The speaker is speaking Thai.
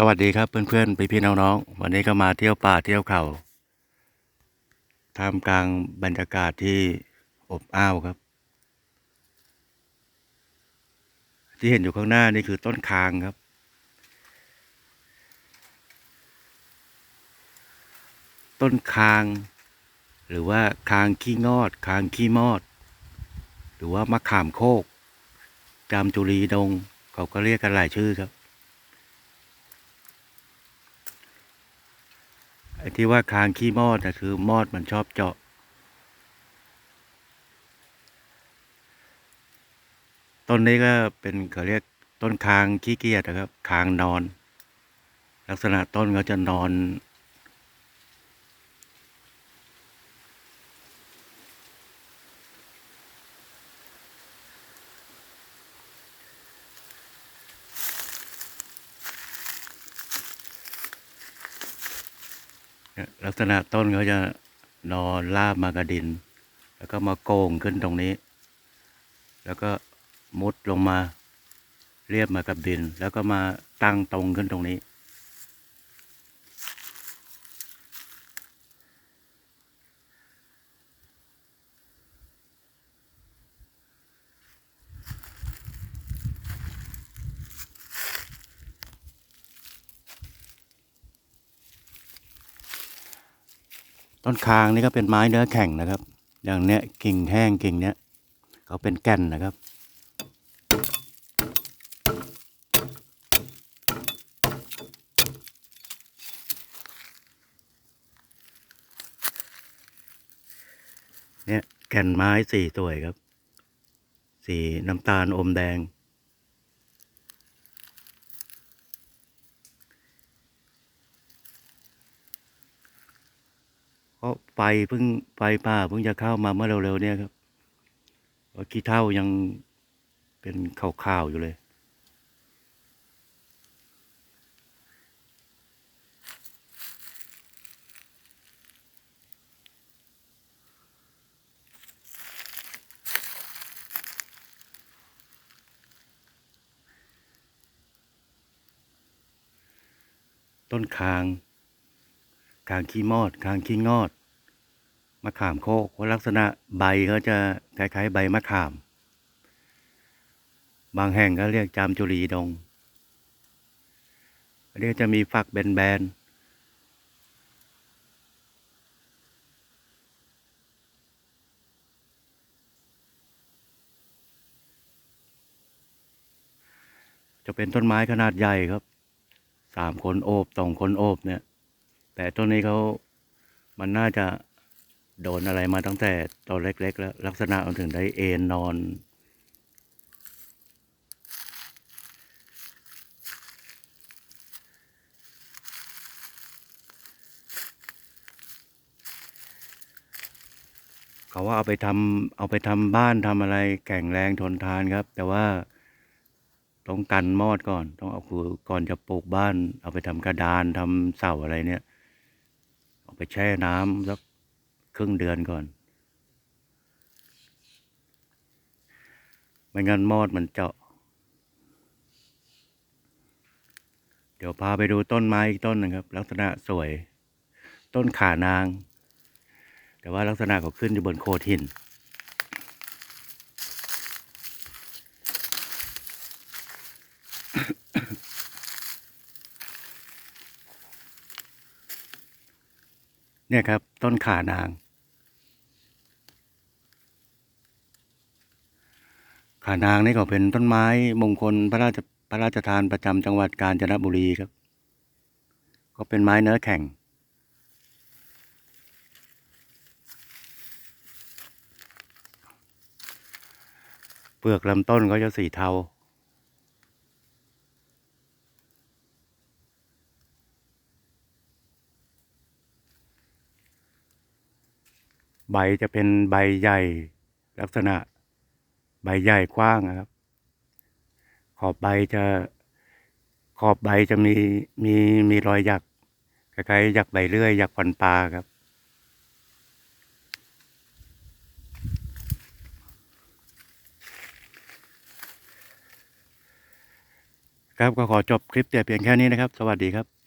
สวัสดีครับเพื่อนๆพี่ๆน้องๆวันนี้ก็มาเที่ยวป่าเที่ยวเขาท่ามกลางบรรยากาศที่อบอ้าวครับ ที่เห็นอยู่ข้างหน้านี่คือต้นคางครับ ต้นคาง หรือว่าคางขี้งอด คางขี้มอด หรือว่ามะขามโคก จามจุรีดง เขาก็เรียกกันหลายชื่อครับ ไอ้ที่ว่าคางขี้มอดนะคือมอดมันชอบเจาะ ต้นนี้ก็เป็นเขาเรียกต้นคางขี้เกียจนะครับ คางนอน ลักษณะต้นเขาจะนอน ลักษณะต้นเขาจะนอนลาบมากระดิน แล้วก็มาโก่งขึ้นตรงนี้ แล้วก็มุดลงมาเรียบมากับดิน แล้วก็มาตั้งตรงขึ้นตรงนี้ ต้นคางนี่ก็เป็นไม้เนื้อแข็งนะครับ อย่างเนี้ยกิ่งแห้งกิ่งเนี้ยเขาเป็นแก่นนะครับเนี่ยแก่นไม้สี่ตัวครับ สีน้ำตาลอมแดง เพราะไฟเพิ่งไฟป่าเพิ่งจะเข้ามาเมื่อเร็วๆเนี่ยครับขี้เท่ายังเป็นขาวๆอยู่เลยต้นคาง คางขี้มอดคางขี้งอด มะขามโคกเพราะลักษณะใบเขาจะคล้ายๆ ใบมะขาม บางแห่งก็เรียกจามจุรีดงอันนี้จะมีฝักแบนๆจะเป็นต้นไม้ขนาดใหญ่ครับ สามคนโอบสองคนโอบเนี่ย แต่ต้นนี้เขามันน่าจะโดนอะไรมาตั้งแต่ตอนเล็ก ๆ แล้ว ลักษณะมันถึงได้เอนนอน เขาว่าเอาไปทำเอาไปทำบ้านทำอะไรแข็งแรงทนทานครับ แต่ว่าต้องกันมอดก่อน ต้องเอาคือก่อนจะปลูกบ้าน เอาไปทำกระดานทำเสาอะไรเนี่ย ไปแช่น้ำสักครึ่งเดือนก่อน ไม่งั้นมอดมันเจาะ เดี๋ยวพาไปดูต้นไม้อีกต้นหนึ่งครับ ลักษณะสวย ต้นขานาง แต่ว่าลักษณะเขาขึ้นอยู่บนโขดหิน เนี่ยครับ ต้นขานางขานางนี่ก็เป็นต้นไม้มงคลพระราชพระราชทานประจำจังหวัดกาญจนบุรีครับ ก็เป็นไม้เนื้อแข็ง เปลือกลำต้นก็จะสีเทา ใบจะเป็นใบใหญ่ ลักษณะ ใบใหญ่กว้างครับ ขอบใบจะขอบใบจะมีมีมีรอยหยักคล้ายๆหยักใบเลื่อยหยักฟันปลาครับ ครับก็ขอจบคลิปแต่เพียงแค่นี้นะครับ สวัสดีครับ